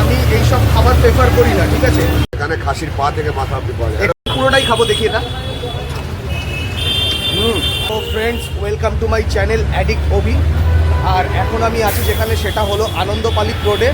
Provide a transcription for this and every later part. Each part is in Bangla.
আমি এই সব খাবার প্রেফার করি না ঠিক আছে? এখানে খাসির পা থেকে মাথা অব্দি পাওয়া যায়। পুরোটাই খাব দেখি এটা হুম। তো friends welcome to my channel addict ওবি আর এখন আমি আছি যেখানে সেটা হলো আনন্দপালিক রোডে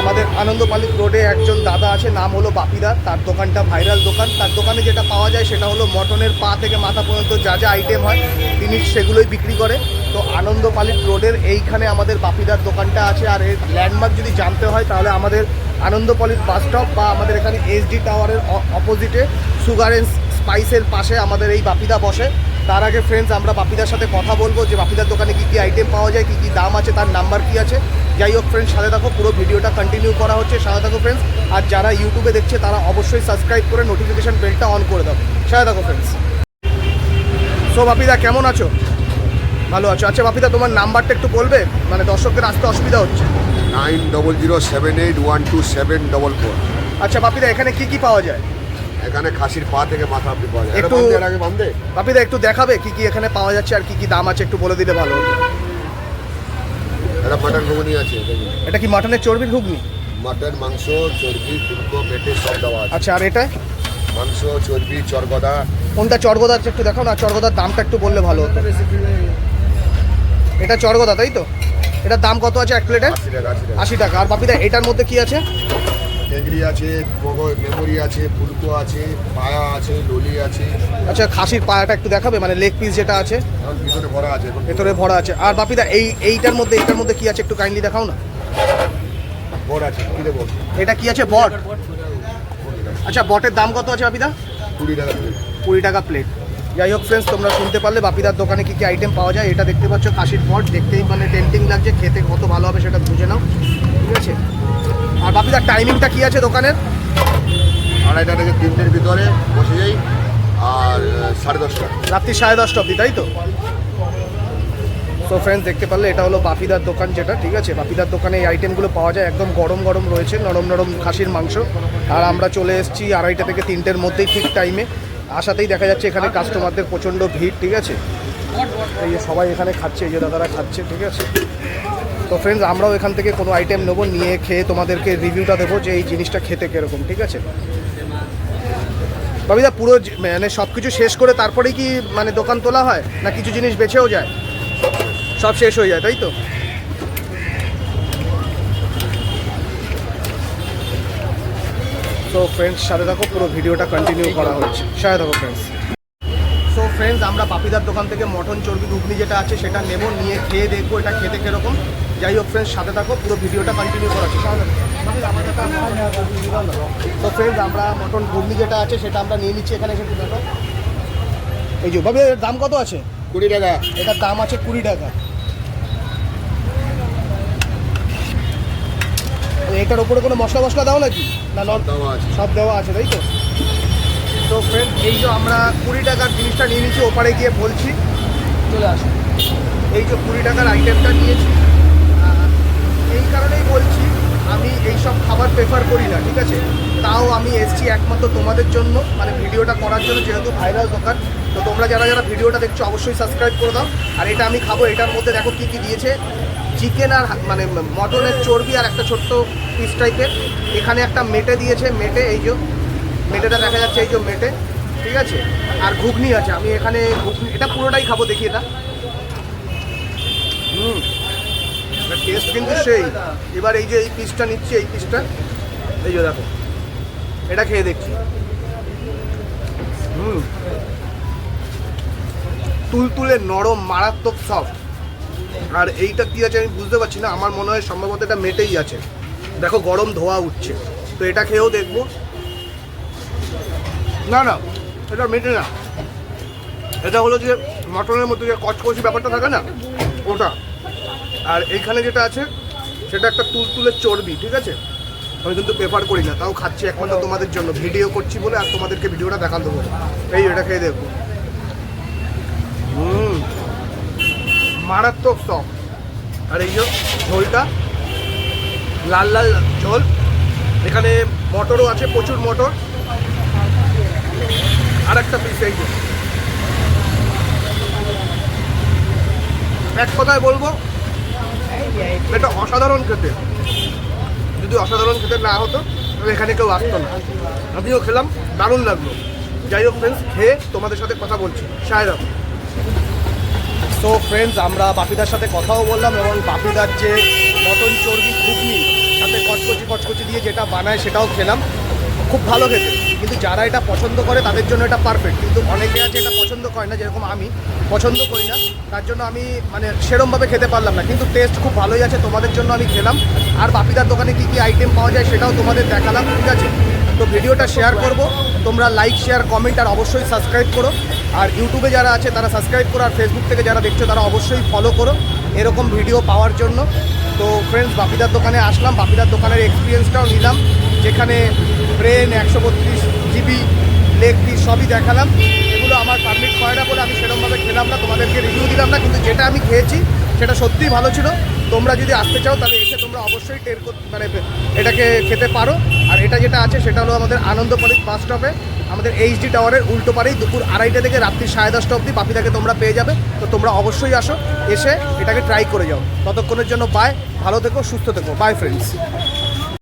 আমাদের আনন্দপালিক রোডে একজন দাদা আছে, নাম হলো বাপিদা। তার দোকানটা ভাইরাল দোকান। তার দোকানে যেটা পাওয়া যায় সেটা হলো মটনের পা থেকে মাথা পর্যন্ত যা যা আইটেম হয়, তিনি সেগুলোই বিক্রি করে। তো আনন্দপালিক রোডের এইখানে আমাদের বাপিদার দোকানটা আছে। আর এর ল্যান্ডমার্ক যদি জানতে হয়, তাহলে আমাদের আনন্দপালিক বাস স্টপ বা আমাদের এখানে এসডি টাওয়ারের অপোজিটে সুগার অ্যান্ড স্পাইসের পাশে আমাদের এই বাপিদা বসে। তার আগে ফ্রেন্ডস আমরা বাপিদার সাথে কথা বলব যে বাপিদার দোকানে কী কী আইটেম পাওয়া যায়, কী কী দাম আছে, তার নাম্বার কী আছে। যাই হোক ফ্রেন্ডস সাথে থাকো পুরো ভিডিওটা কন্টিনিউ করা হচ্ছে সাথে থাকো ফ্রেন্ডস আর যারা ইউটিউবে দেখছে তারা অবশ্যই সাবস্ক্রাইব করে নোটিফিকেশন বেলটা অন করে দাও। সাথে থাকো ফ্রেন্ডস সো বাপিদা কেমন আছো? ভালো আছো? আচ্ছা বাপিদা তোমার নাম্বারটা একটু বলবে? মানে দর্শকদের আসতে অসুবিধা হচ্ছে। Nine double zero seven eight one two seven double four আচ্ছা বাপিদা এখানে কি কি পাওয়া যায়? এখানে খাসির পা থেকে মাথা অব্দি পাওয়া যায়। একটু- বাপিদা একটু দেখাবে কি কি এখানে পাওয়া যাচ্ছে আর কি কি দাম আছে একটু বলে দিলে ভালো হতো। এটা মাটন ঘুগনি আছে এটা কি? মাটনের চর্বির ঘুগনি? মাটন মাংস চর্বি ফুলকো পেটে সব দেওয়া আছে। আচ্ছা আর এটা? মাংস চর্বি চরগদা। কোনটা চর্গদা আছে একটু দেখো না চর্গদার দামটা একটু বললে ভালো হতো। এটা চর্গদা তাই তো? এটার দাম কত আছে এক টাকা। আশি টাকা। আর বাপিদা এটার মধ্যে কি আছে? টেংরি আছে মেমোরি আছে ফুলকো আছে পায়া আছে ললি আছে। আচ্ছা খাসির পায়াটা একটু দেখাবে মানে লেগ পিস যেটা আছে? পিছনে ভরা আছে ভেতরে ভরা আছে। আর বাপিদা এই এইটার মধ্যে এইটার মধ্যে কি আছে একটু কাইন্ডলি দেখাও না? বড় আছে কি দেবো? এটা কি আছে বট? আচ্ছা বটের দাম কত আছে বাপিদা? কুড়ি টাকা করে কুড়ি টাকা প্লেট যাই হোক ফ্রেন্ডস তোমরা শুনতে পারলে বাপিদার দোকানে কি কি আইটেম পাওয়া যায় এটা দেখতে পাচ্ছ খাসির পট দেখতেই মানে টেন্টিং লাগছে খেতে কত ভালো হবে সেটা বুঝে নাও। ঠিক আছে? বাপিদার টাইমিংটা কি আছে দোকানের? আড়াইটা থেকে তিনটের ভিতরে বসে যাই আর সাড়ে দশটা। রাত্রি সাড়ে দশটা অবধি তাই তো? তো ফ্রেন্ডস দেখতে পারলে এটা হলো বাপিদার দোকান যেটা ঠিক আছে? বাপিদার দোকানে এই আইটেমগুলো পাওয়া যায় একদম গরম গরম রয়েছে নরম নরম খাসির মাংস। আর আমরা চলে এসেছি আড়াইটা থেকে তিনটের মধ্যেই ঠিক টাইমে আসাতেই দেখা যাচ্ছে এখানে কাস্টমারদের প্রচণ্ড ভিড় ঠিক আছে? এই যে সবাই এখানে খাচ্ছে এই যে দাদারা খাচ্ছে ঠিক আছে? তো ফ্রেন্ডস আমরাও এখান থেকে কোনো আইটেম নেব, নিয়ে খেয়ে তোমাদেরকে রিভিউটা দেবো যে এই জিনিসটা খেতে কীরকম, ঠিক আছে? বাবিদা পুরো মানে সব কিছু শেষ করে তারপরেই কি মানে দোকান তোলা হয়, না কিছু জিনিস বেছেও যায়? সব শেষ হয়ে যায়, তাই তো? তো ফ্রেন্ডস সাথে থাকো, পুরো ভিডিওটা কন্টিনিউ করা হচ্ছে। সাথে থাকো ফ্রেন্ডস ফ্রেন্ডস আমরা পাপিদার দোকান থেকে মটন চর্বি ঘুগনি যেটা আছে সেটা নেব নিয়ে খেয়ে দেখব এটা খেতে কীরকম। যাই হোক ফ্রেন্ডস সাথে থাকো পুরো ভিডিওটা কন্টিনিউ করা তো ফ্রেন্ডস আমরা মটন ঘুগনি যেটা আছে সেটা আমরা নিয়ে নিচ্ছি এখানে এসে দেখো। এই যে ভাবে এর দাম কত আছে? কুড়ি টাকা। এটার দাম আছে কুড়ি টাকা। এটার ওপরে কোনো মশলা মশলা দাও নাকি? না সব দেওয়া আছে তাই তো? ফ্রেন্ড এই যে আমরা কুড়ি টাকার জিনিসটা নিয়ে নিচ্ছি ওপারে গিয়ে বলছি। চলে আসুন। এই যে কুড়ি টাকার আইটেমটা নিয়েছি। এই কারণেই বলছি আমি এই সব খাবার প্রেফার করি না ঠিক আছে? তাও আমি এসছি একমাত্র তোমাদের জন্য মানে ভিডিওটা করার জন্য যেহেতু ভাইরাল দোকান তো তোমরা যারা যারা ভিডিওটা দেখছ অবশ্যই সাবস্ক্রাইব করে দাও। আর এটা আমি খাব এটার মধ্যে দেখো কী কী দিয়েছে। চিকেন আর মানে মটনের চর্বি আর একটা ছোট্ট পিস টাইপের এখানে একটা মেটে দিয়েছে মেটে এই যে মেটেটা দেখা যাচ্ছে, এই যে মেটে, ঠিক আছে? আর ঘুগনি আছে, আমি এখানে ঘুগনি, এটা পুরোটাই খাব দেখি এটা হুম টেস্ট কিন্তু সেই। এবার এই যে এই পিসটা নিচ্ছি, এই পিসটা এই যে দেখো, এটা খেয়ে দেখছি। হুম। তুলতুলে নরম, মারাত্মক সফট আর এইটা কি আছে আমি বুঝতে পারছি না, আমার মনে হয় সম্ভবত এটা মেটেই আছে। দেখো, গরম ধোয়া উঠছে। তো এটা খেয়েও দেখব। না না, এটা মেটে না। এটা হলো যে মটনের মধ্যে যে কচকচি ব্যাপারটা থাকে না, ওটা। আর এইখানে যেটা আছে, সেটা একটা তুলতুলের চর্বি, ঠিক আছে? আমি কিন্তু প্রেফার করি না, তাও খাচ্ছি একমাত্র তোমাদের জন্য। ভিডিও করছি বলে আর তোমাদেরকে ভিডিওটা দেখান দেবো এই এটা খেয়ে দেখব হুম, মারাত্মক সফট আর এই ঝোলটা, লাল লাল ঝোল। এখানে মটরও আছে, প্রচুর মটর। আর একটা পিস এই এক কথায় বলব, এটা অসাধারণ খেতে। যদি অসাধারণ খেতে না হতো, তাহলে এখানে কেউ আসতো না। আমিও খেলাম, দারুণ লাগল। যাই হোক ফ্রেন্ডস খেয়ে তোমাদের সাথে কথা বলছি। সায়রাম তো ফ্রেন্ডস আমরা বাপিদার সাথে কথাও বললাম এবং বাপিদার যে মটন চর্বি, ঘুগনি, সাথে কচকচি কচকচি দিয়ে যেটা বানায় সেটাও খেলাম। খুব ভালো খেতে। কিন্তু যারা এটা পছন্দ করে, তাদের জন্য এটা পারফেক্ট কিন্তু অনেকে আছে এটা পছন্দ করে না, যেরকম আমি, পছন্দ করি না। তার জন্য আমি মানে সেরমভাবে খেতে পারলাম না। কিন্তু টেস্ট খুব ভালোই আছে, তোমাদের জন্য আমি খেলাম। আর বাপিদার দোকানে কী কী আইটেম পাওয়া যায়, সেটাও তোমাদের দেখালাম, ঠিক আছে? তো ভিডিওটা শেয়ার করব। তোমরা লাইক শেয়ার কমেন্ট আর অবশ্যই সাবস্ক্রাইব করো। আর ইউটিউবে যারা আছে, তারা সাবস্ক্রাইব করো। আর ফেসবুক থেকে যারা দেখছ, তারা অবশ্যই ফলো করো। এরকম ভিডিও পাওয়ার জন্য। তো ফ্রেন্ডস বাপিদার দোকানে আসলাম। বাপিদার দোকানের এক্সপিরিয়েন্সটাও নিলাম। যেখানে ব্রেন একশো বত্রিশ জিবি, লেগ পিস সবই দেখালাম। এগুলো আমার পারমিট হয় না বলে আমি সেরকমভাবে খেলাম না, তোমাদেরকে রিভিউ দিলাম না, কিন্তু যেটা আমি খেয়েছি, সেটা সত্যিই ভালো ছিল। তোমরা যদি আসতে চাও, তাহলে এসে তোমরা অবশ্যই টের মানে এটাকে খেতে পারো। আর এটা যেটা আছে, সেটা হলো আমাদের আনন্দপল্লী বাস স্টপে, আমাদের এইচডি টাওয়ারের উল্টো পারেই দুপুর আড়াইটা থেকে রাত্রি সাড়ে দশটা অবধি বাপিদাকে তোমরা পেয়ে যাবে। তো তোমরা অবশ্যই আসো, এসে এটাকে ট্রাই করে যাও। ততক্ষণের জন্য বাই ভালো থেকো, সুস্থ থেকো। By friends